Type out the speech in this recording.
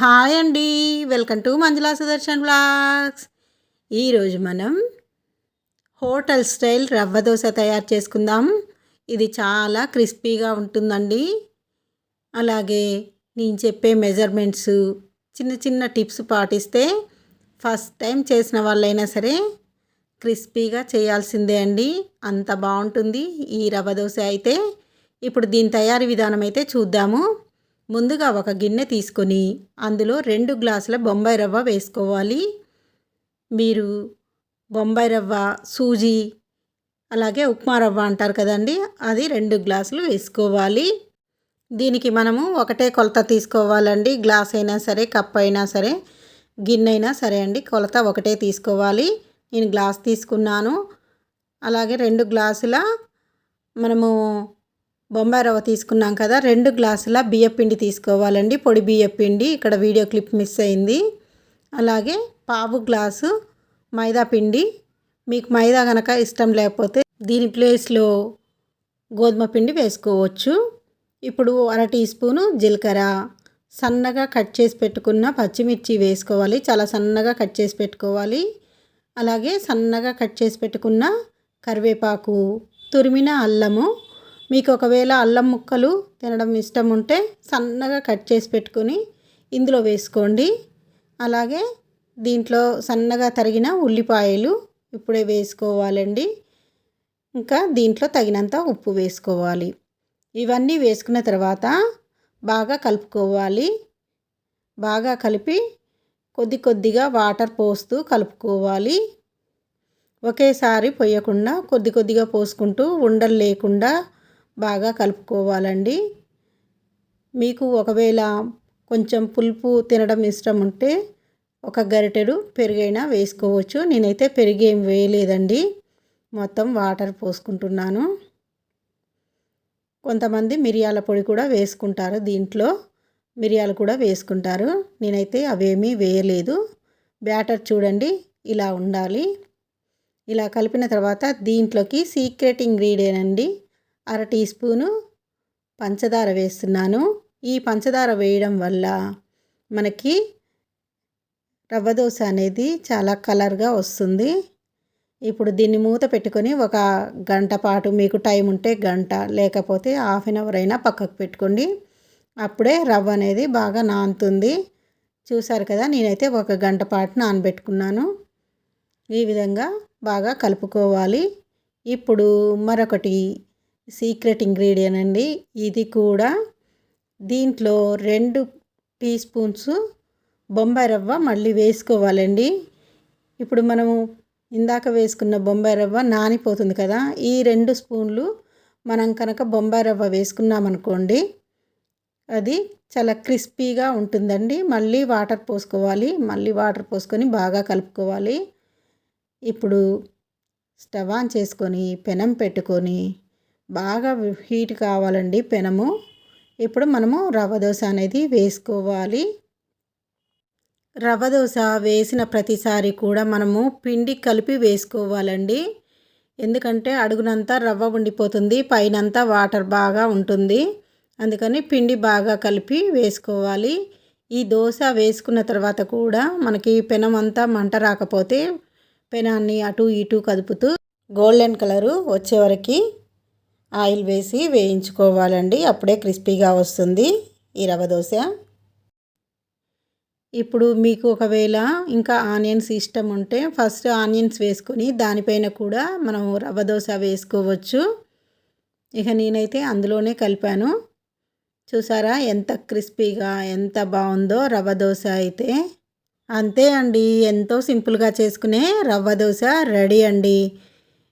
Hi అండి. Welcome to Manjula Sudarshan blogs ఈరోజు మనం హోటల్ స్టైల్ రవ్వ దోశ తయారు చేసుకుందాం. ఇది చాలా క్రిస్పీగా ఉంటుందండి. అలాగే నేను చెప్పే మెజర్మెంట్స్ చిన్న చిన్న టిప్స్ పాటిస్తే ఫస్ట్ టైం చేసిన వాళ్ళైనా సరే క్రిస్పీగా చేయాల్సిందే అండి. అంత బాగుంటుంది ఈ రవ్వ దోశ అయితే. ఇప్పుడు దీని తయారీ విధానం అయితే చూద్దాము. ముందుగా ఒక గిన్నె తీసుకొని అందులో రెండు గ్లాసుల బొంబాయి రవ్వ వేసుకోవాలి. మీరు బొంబాయి రవ్వ సూజీ అలాగే ఉప్మా రవ్వ అంటారు కదండి అది రెండు గ్లాసులు వేసుకోవాలి. దీనికి మనము ఒకటే కొలత తీసుకోవాలండి. గ్లాస్ అయినా సరే కప్ అయినా సరే గిన్నె అయినా సరే అండి కొలత ఒకటే తీసుకోవాలి. నేను గ్లాస్ తీసుకున్నాను. అలాగే రెండు గ్లాసుల మనము బొంబాయి రవ్వ తీసుకున్నాం కదా రెండు గ్లాసుల బియ్యపిండి తీసుకోవాలండి. పొడి బియ్యపిండి ఇక్కడ వీడియో క్లిప్ మిస్ అయింది. అలాగే పావు గ్లాసు మైదా పిండి. మీకు మైదా కనుక ఇష్టం లేకపోతే దీని ప్లేస్లో గోధుమ పిండి వేసుకోవచ్చు. ఇప్పుడు అర టీ స్పూను జీలకర్ర. సన్నగా కట్ చేసి పెట్టుకున్న పచ్చిమిర్చి వేసుకోవాలి. చాలా సన్నగా కట్ చేసి పెట్టుకోవాలి. అలాగే సన్నగా కట్ చేసి పెట్టుకున్న కరివేపాకు. తురిమిన అల్లము. మీకు ఒకవేళ అల్లం ముక్కలు తినడం ఇష్టం ఉంటే సన్నగా కట్ చేసి పెట్టుకొని ఇందులో వేసుకోండి. అలాగే దీంట్లో సన్నగా తరిగిన ఉల్లిపాయలు ఇప్పుడే వేసుకోవాలండి. ఇంకా దీంట్లో తగినంత ఉప్పు వేసుకోవాలి. ఇవన్నీ వేసుకున్న తర్వాత బాగా కలుపుకోవాలి. బాగా కలిపి కొద్ది కొద్దిగా వాటర్ పోస్తూ కలుపుకోవాలి. ఒకేసారి పోయకుండా కొద్ది కొద్దిగా పోసుకుంటూ ఉండలు లేకుండా బాగా కలుపుకోవాలండి. మీకు ఒకవేళ కొంచెం పులుపు తినడం ఇష్టం ఉంటే ఒక గరిటెడు పెరుగైనా వేసుకోవచ్చు. నేనైతే పెరిగేం వేయలేదండి. మొత్తం వాటర్ పోసుకుంటున్నాను. కొంతమంది మిరియాల పొడి కూడా వేసుకుంటారు దీంట్లో. మిరియాలు కూడా వేసుకుంటారు. నేనైతే అవేమీ వేయలేదు. బ్యాటర్ చూడండి ఇలా ఉండాలి. ఇలా కలిపిన తర్వాత దీంట్లోకి సీక్రెట్ ఇంగ్రీడియంట్ అండి. అర టీ స్పూను పంచదార వేస్తున్నాను. ఈ పంచదార వేయడం వల్ల మనకి రవ్వ దోశ అనేది చాలా కలర్గా వస్తుంది. ఇప్పుడు దీన్ని మూత పెట్టుకొని ఒక గంట పాటు మీకు టైం ఉంటే గంట లేకపోతే హాఫ్ అన్ అవర్ అయినా పక్కకు పెట్టుకోండి. అప్పుడే రవ్వ అనేది బాగా నానుతుంది. చూసారు కదా నేనైతే ఒక గంట పాటు నానబెట్టుకున్నాను. ఈ విధంగా బాగా కలుపుకోవాలి. ఇప్పుడు మరొకటి సీక్రెట్ ఇంగ్రీడియంట్ అండి. ఇది కూడా దీంట్లో రెండు టీ స్పూన్స్ బొంబాయి రవ్వ మళ్ళీ వేసుకోవాలండి. ఇప్పుడు మనము ఇందాక వేసుకున్న బొంబాయి రవ్వ నానిపోతుంది కదా ఈ రెండు స్పూన్లు మనం కనుక బొంబాయి రవ్వ వేసుకున్నామనుకోండి అది చాలా క్రిస్పీగా ఉంటుందండి. మళ్ళీ వాటర్ పోసుకోవాలి మళ్ళీ వాటర్ పోసుకొని బాగా కలుపుకోవాలి. ఇప్పుడు స్టవ్ ఆన్ చేసుకొని పెనం పెట్టుకొని బాగా హీట్ కావాలండి పెనము. ఇప్పుడు మనము రవ్వ దోశ అనేది వేసుకోవాలి. రవ్వ దోశ వేసిన ప్రతిసారి కూడా మనము పిండి కలిపి వేసుకోవాలండి. ఎందుకంటే అడుగునంతా రవ్వ ఉండిపోతుంది పైనంతా వాటర్ బాగా ఉంటుంది. అందుకని పిండి బాగా కలిపి వేసుకోవాలి. ఈ దోశ వేసుకున్న తర్వాత కూడా మనకి పెనం అంతా మంట రాకపోతే పెనాన్ని అటు ఇటు కదుపుతూ గోల్డెన్ కలరు వచ్చే ఆయిల్ వేసి వేయించుకోవాలండి. అప్పుడే క్రిస్పీగా వస్తుంది ఈ రవ్వ దోశ. ఇప్పుడు మీకు ఒకవేళ ఇంకా ఆనియన్స్ ఇష్టం ఉంటే ఫస్ట్ ఆనియన్స్ వేసుకొని దానిపైన కూడా మనం రవ్వ దోశ వేసుకోవచ్చు. ఇక నేనైతే అందులోనే కలిపాను. చూసారా ఎంత క్రిస్పీగా ఎంత బాగుందో రవ్వ దోశ అయితే. అంతే అండి. ఎంతో సింపుల్గా చేసుకునే రవ్వ దోశ రెడీ అండి.